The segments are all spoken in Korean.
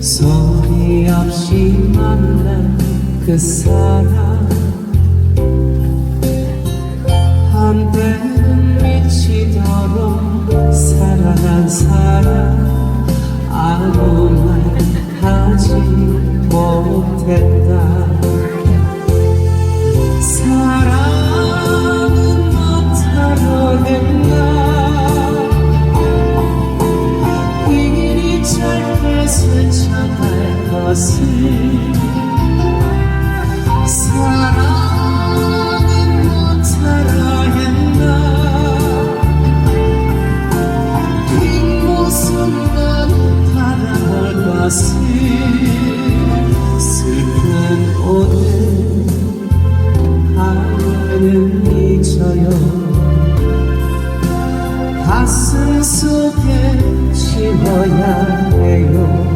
소리 없이 만난 그 사람 하루는 잊어요. 가슴 속에 지워야 해요.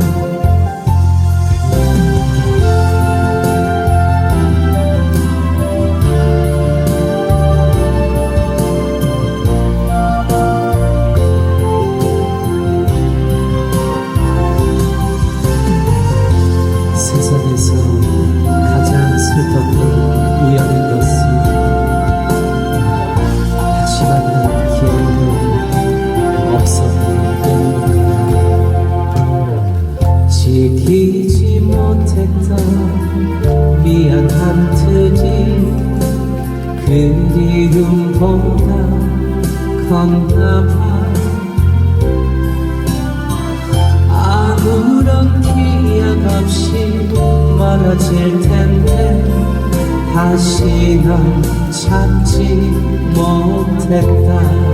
세상에서 가장 슬펐던 지키지 못했던 미안한 뜻이 그리움보다 컸나봐. 아무런 기약 없이 멀어질 텐데 다시 널 찾지 못했다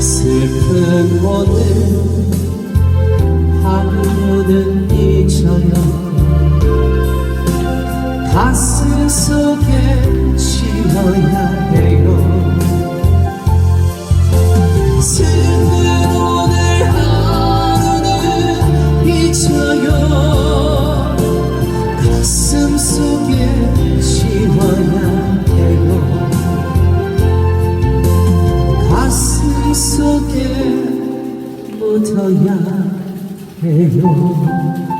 슬픈 오늘 하루는 속에 묻어야 해요